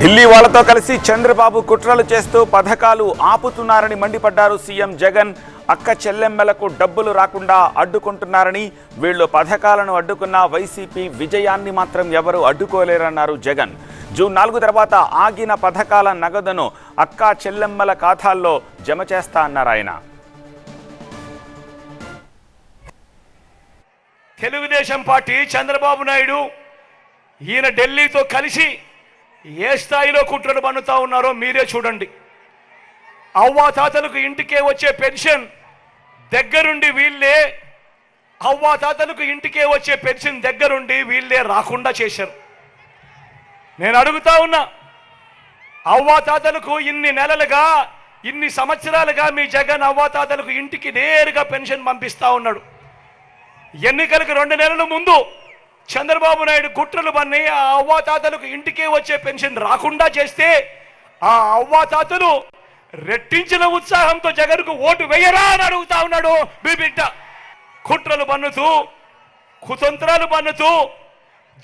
Delhi వాళ్ళతో కలిసి చంద్రబాబు కుట్రలు చేస్తూ పథకాలు ఆపుతున్నారని మండిపడ్డారు సీఎం జగన్. అక్క చెల్లెమ్మలకు డబ్బులు రాకుండా అడ్డుకుంటున్నారని వీళ్ళు పథకాలను అడ్డుకున్న వైసీపీ విజయాన్ని మాత్రం ఎవరు అడ్డుకోలేరన్నారు జగన్. జూన్ నాలుగు తర్వాత ఆగిన పథకాల నగదును అక్క చెల్లెమ్మల ఖాతాల్లో జమ చేస్తా అన్నారు ఆయన. తెలుగుదేశం పార్టీ చంద్రబాబు నాయుడు ఈయన ఢిల్లీతో కలిసి ఏ స్థాయిలో కుట్రలు పన్నుతా ఉన్నారో మీరే చూడండి. అవ్వాతాతలకు ఇంటికే వచ్చే పెన్షన్ దగ్గరుండి వీళ్ళే అవ్వాతాతలకు ఇంటికే వచ్చే పెన్షన్ దగ్గరుండి వీళ్ళే రాకుండా చేశారు. నేను అడుగుతా ఉన్నా అవ్వాతాతలకు ఇన్ని నెలలుగా ఇన్ని సంవత్సరాలుగా మీ జగన్ అవ్వాతాతలకు ఇంటికి నేరుగా పెన్షన్ పంపిస్తా ఉన్నాడు. ఎన్నికలకు రెండు నెలల ముందు చంద్రబాబు నాయుడు కుట్రలు పన్ని ఆ అవ్వాతాతలకు ఇంటికే వచ్చే పెన్షన్ రాకుండా చేస్తే ఆ అవ్వాతాతలు రెట్టించిన ఉత్సాహంతో జగన్కు ఓటు వేయరా అని అడుగుతా ఉన్నాడు మీ బిడ్డ. కుట్రలు పన్నుతూ కుతంత్రాలు పన్నుతూ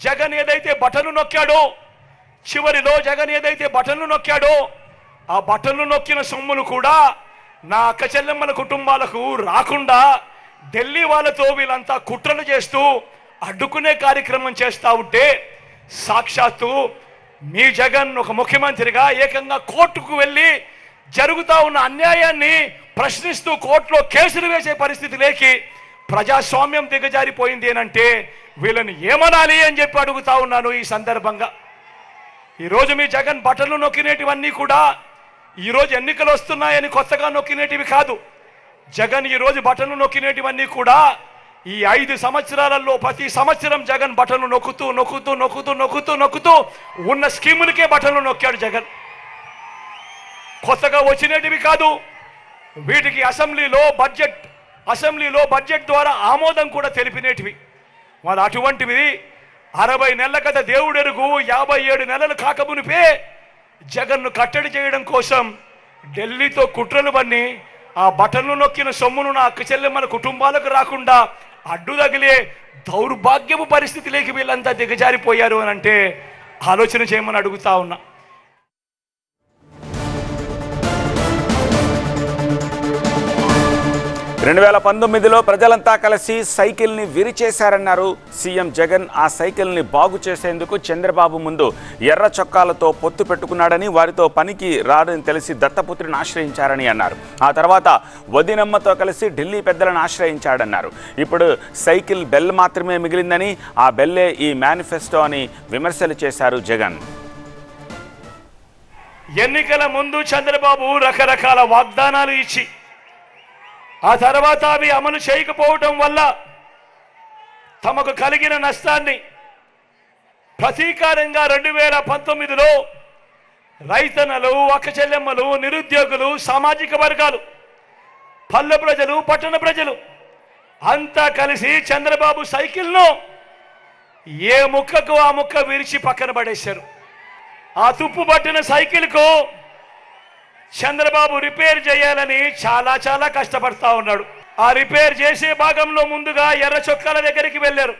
జగన్ ఏదైతే బటన్లు నొక్కాడో చివరిలో జగన్ ఏదైతే బటన్లు నొక్కాడో ఆ బటన్లు నొక్కిన సొమ్ములు కూడా నా అక్క చెల్లెమ్మల కుటుంబాలకు రాకుండా ఢిల్లీ వాళ్ళతో వీళ్ళంతా కుట్రలు చేస్తూ అడ్డుకునే కార్యక్రమం చేస్తా ఉంటే సాక్షాత్తు మీ జగన్ ఒక ముఖ్యమంత్రిగా ఏకంగా కోర్టుకు వెళ్ళి జరుగుతూ ఉన్న అన్యాయాన్ని ప్రశ్నిస్తూ కోర్టులో కేసులు వేసే పరిస్థితి లేకి ప్రజాస్వామ్యం దిగజారిపోయింది అంటే వీళ్ళని ఏమనాలి అని చెప్పి అడుగుతా ఉన్నాను ఈ సందర్భంగా. ఈరోజు మీ జగన్ బట్టలు నొక్కినేటివన్నీ కూడా ఈరోజు ఎన్నికలు వస్తున్నాయని కొత్తగా నొక్కినేటివి కాదు. జగన్ ఈరోజు బట్టలు నొక్కినేటివన్నీ కూడా ఈ ఐదు సంవత్సరాలలో ప్రతి సంవత్సరం జగన్ బటన్లు నొక్కుతూ నొక్కుతూ నొక్కుతూ నొక్కుతూ నొక్కుతూ ఉన్న స్కీములకే బటన్లు నొక్కాడు జగన్. కొత్తగా వచ్చినటివి కాదు వీటికి అసెంబ్లీలో బడ్జెట్ అసెంబ్లీలో బడ్జెట్ ద్వారా ఆమోదం కూడా తెలిపినేటివి. మరి అటువంటివి అరవై నెలల కథ దేవుడెరుగు యాభై ఏడు నెలలు కాకమునిపే జగన్ను కట్టడి చేయడం కోసం ఢిల్లీతో కుట్రలు పన్ని ఆ బటన్లు నొక్కిన సొమ్మును నా అక్క చెల్లెమ్మల కుటుంబాలకు రాకుండా అడ్డు తగిలే దౌర్భాగ్యపు పరిస్థితిలోకి వీళ్ళంతా దిగజారిపోయారు అని అంటే ఆలోచన చేయమని అడుగుతా ఉన్నా. రెండు వేల పంతొమ్మిదిలో ప్రజలంతా కలిసి సైకిల్ని విరిచేశారన్నారు సీఎం జగన్. ఆ సైకిల్ని బాగు చేసేందుకు చంద్రబాబు ముందు ఎర్ర చొక్కాలతో పొత్తు పెట్టుకున్నాడని వారితో పనికి రాడని తెలిసి దత్తపుత్రిని ఆశ్రయించారని అన్నారు. ఆ తర్వాత వదినమ్మతో కలిసి ఢిల్లీ పెద్దలను ఆశ్రయించాడన్నారు. ఇప్పుడు సైకిల్ బెల్ మాత్రమే మిగిలిందని ఆ బెల్లే ఈ మేనిఫెస్టో అని విమర్శలు చేశారు జగన్. ఎన్నికల ముందు చంద్రబాబు రకరకాల వాగ్దానాలు ఇచ్చి ఆ తర్వాత అవి అమలు చేయకపోవటం వల్ల తమకు కలిగిన నష్టాన్ని ప్రతీకారంగా రెండు వేల పంతొమ్మిదిలో రైతన్నలు అక్క చెల్లెమ్మలు నిరుద్యోగులు సామాజిక వర్గాలు పల్లె ప్రజలు పట్టణ ప్రజలు అంతా కలిసి చంద్రబాబు సైకిల్ను ఏ ముక్కకు ఆ ముక్క విరిచి పక్కన పడేశారు. ఆ తుప్పు పట్టిన సైకిల్కు చంద్రబాబు రిపేర్ చేయాలని చాలా చాలా కష్టపడతా ఉన్నాడు. ఆ రిపేర్ చేసే భాగంలో ముందుగా ఎర్ర చొక్కాల దగ్గరికి వెళ్ళారు.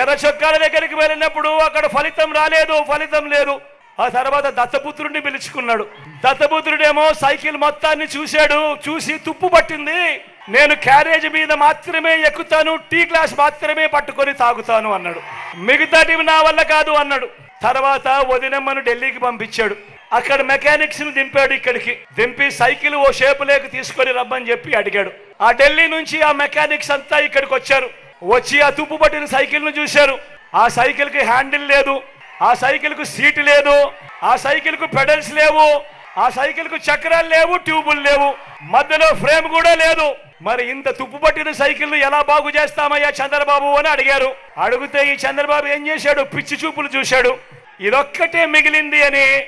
ఎర్ర చొక్కాల దగ్గరికి వెళ్ళినప్పుడు అక్కడ ఫలితం రాలేదు ఫలితం లేదు. ఆ తర్వాత దత్తపుత్రుడిని పిలుచుకున్నాడు. దత్తపుత్రుడేమో సైకిల్ మొత్తాన్ని చూశాడు చూసి తుప్పు పట్టింది. నేను క్యారేజ్ మీద మాత్రమే ఎక్కుతాను టీ గ్లాస్ మాత్రమే పట్టుకొని తాగుతాను అన్నాడు. మిగతాటివి నా వల్ల కాదు అన్నాడు. తర్వాత వదినమ్మను ఢిల్లీకి పంపించాడు. అక్కడ మెకానిక్స్ని దింపాడు ఇక్కడికి. దింపి సైకిల్ ఓ షేపు లేక తీసుకొని రమ్మని చెప్పి అడిగాడు. ఆ ఢిల్లీ నుంచి ఆ మెకానిక్స్ అంతా ఇక్కడికి వచ్చారు. వచ్చి ఆ తుప్పు పట్టిన సైకిల్ను చూశారు. ఆ సైకిల్కి హ్యాండిల్ లేదు. ఆ సైకిల్కు సీట్ లేదు. ఆ సైకిల్కు పెడల్స్ లేవు. ఆ సైకిల్కు చక్రాలు లేవు ట్యూబులు లేవు. మధ్యలో ఫ్రేమ్ కూడా లేదు. మరి ఇంత తుప్పు పట్టిన సైకిల్ ఎలా బాగు చేస్తామయ్యా చంద్రబాబు అని అడిగారు. అడిగితే ఈ చంద్రబాబు ఏం చేశాడు? పిచ్చి చూపులు చూశాడు. ఇదొక్కటే మిగిలింది అని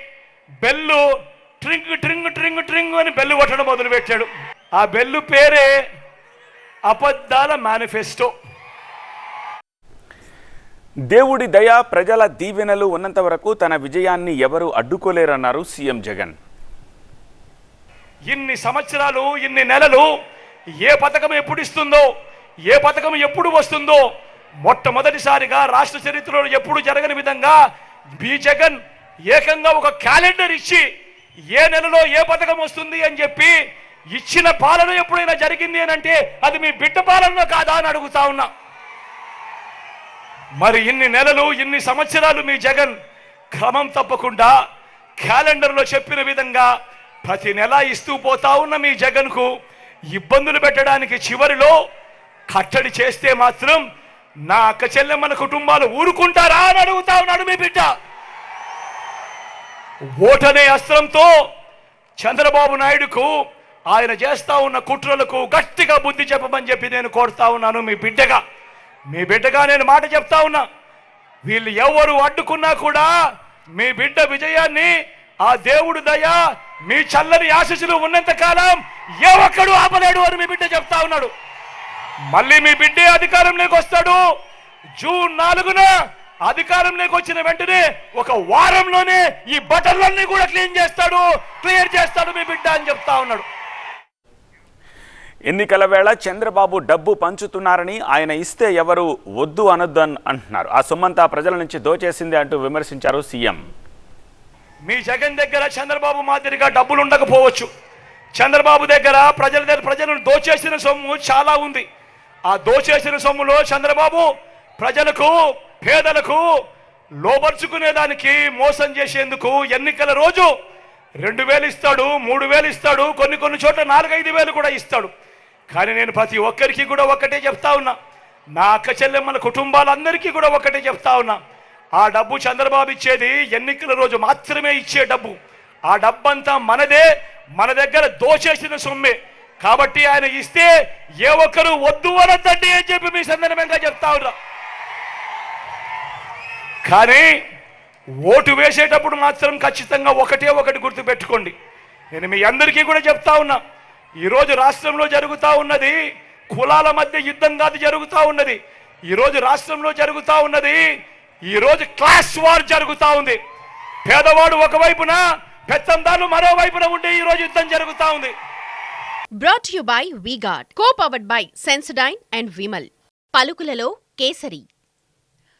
బెల్లు ట్రింగ్ ట్రింగ్ ట్రింగ్ ట్రింగ్ అని బెల్లు కొట్టడం మొదలు పెట్టాడు. ఆ బెల్లు పేరే అబద్ధాల మేనిఫెస్టో. దేవుడి దయ ప్రజల దీవెనలు ఉన్నంత వరకు తన విజయాన్ని ఎవరూ అడ్డుకోలేరన్నారు సీఎం జగన్. ఇన్ని సంవత్సరాలు ఇన్ని నెలలు ఏ పథకం ఎప్పుడు ఇస్తుందో ఏ పథకం ఎప్పుడు వస్తుందో మొట్టమొదటిసారిగా రాష్ట్ర చరిత్రలో ఎప్పుడు జరగని విధంగా బి జగన్ ఏకంగా ఒక క్యాలెండర్ ఇచ్చి ఏ నెలలో ఏ పథకం వస్తుంది అని చెప్పి ఇచ్చిన పాలన ఎప్పుడైనా జరిగింది అని అంటే అది మీ బిడ్డ పాలన కాదా అని అడుగుతా ఉన్నా. మరి ఇన్ని నెలలు ఇన్ని సంవత్సరాలు మీ జగన్ క్రమం తప్పకుండా క్యాలెండర్లో చెప్పిన విధంగా ప్రతి నెల ఇస్తూ పోతా ఉన్న మీ జగన్కు ఇబ్బందులు పెట్టడానికి చివరిలో కట్టడి చేస్తే మాత్రం నా అక్క చెల్లెమ్మల కుటుంబాలు ఊరుకుంటారా అని అడుగుతా ఉన్నాడు మీ బిడ్డ. ఓటనే అస్త్రంతో చంద్రబాబు నాయుడుకు ఆయన చేస్తా ఉన్న కుట్రలకు గట్టిగా బుద్ధి చెప్పమని చెప్పి నేను కోరుతా ఉన్నాను మీ బిడ్డగా. మీ బిడ్డగా నేను మాట చెప్తా ఉన్నా. వీళ్ళు ఎవరు అడ్డుకున్నా కూడా మీ బిడ్డ విజయాన్ని ఆ దేవుడు దయ మీ చల్లని ఆశీస్సులు ఉన్నంత కాలం ఏ ఒక్కడు ఆపలేడు అని మీ బిడ్డ చెప్తా ఉన్నాడు. మళ్ళీ మీ బిడ్డే అధికారంలోకి వస్తాడు. జూన్ నాలుగున అధికారంలోకి వచ్చిన వెంటనే ఒక వారంలోనే ఈ బటన్లన్నీ కూడా క్లీన్ చేస్తాడు క్లియర్ చేస్తాడు మీ బిడ్డ అని చెప్తా ఉన్నాడు. ఎన్నికల వేళ చంద్రబాబు డబ్బు పంచుతున్నారని ఆయన ఇస్తే ఎవరు వద్దు అనొద్దు అని అంటున్నారు. ఆ సొమ్మంతా ప్రజల నుంచి దోచేసింది అంటూ విమర్శించారు సీఎం. మీ జగన్ దగ్గర చంద్రబాబు మాదిరిగా డబ్బులు ఉండకపోవచ్చు. చంద్రబాబు దగ్గర ప్రజల దగ్గర ప్రజలను దోచేసిన సొమ్ము చాలా ఉంది. ఆ దోచేసిన సొమ్ములో చంద్రబాబు ప్రజలకు పేదలకు లోపరుచుకునేదానికి మోసం చేసేందుకు ఎన్నికల రోజు రెండు వేలు ఇస్తాడు మూడు వేలు ఇస్తాడు కొన్ని కొన్ని చోట్ల నాలుగైదు వేలు కూడా ఇస్తాడు. కానీ నేను ప్రతి ఒక్కరికి కూడా ఒక్కటే చెప్తా ఉన్నా. నా అక్క చెల్లెమ్మల కుటుంబాలందరికీ కూడా ఒక్కటే చెప్తా ఉన్నా. ఆ డబ్బు చంద్రబాబు ఇచ్చేది ఎన్నికల రోజు మాత్రమే ఇచ్చే డబ్బు. ఆ డబ్బంతా మనదే మన దగ్గర దోచేసిన సొమ్మే. కాబట్టి ఆయన ఇస్తే ఏ ఒక్కరు వద్దు అనద్దండి అని చెప్పి మీ సందర్భంగా చెప్తా ఉన్నా. కానీ ఓటు వేసేటప్పుడు మాత్రం ఖచ్చితంగా ఒకటే ఒకటి గుర్తుపెట్టుకోండి. నేను మీ అందరికీ కూడా చెప్తా ఉన్నా ఈరోజు రాష్ట్రంలో జరుగుతూ ఉన్నది కులాల మధ్య యుద్ధం కాదు జరుగుతూ ఉన్నది. ఈరోజు రాష్ట్రంలో జరుగుతూ ఉన్నది ఈరోజు క్లాస్ వార్ జరుగుతూ ఉంది. పేదవాడు ఒకవైపున పెత్తందాలు మరోవైపున ఉండే ఈరోజు యుద్ధం జరుగుతూ ఉంది. Brought you by V Guard co powered by Sensodyne and Vimal పలుకులలో Kesari.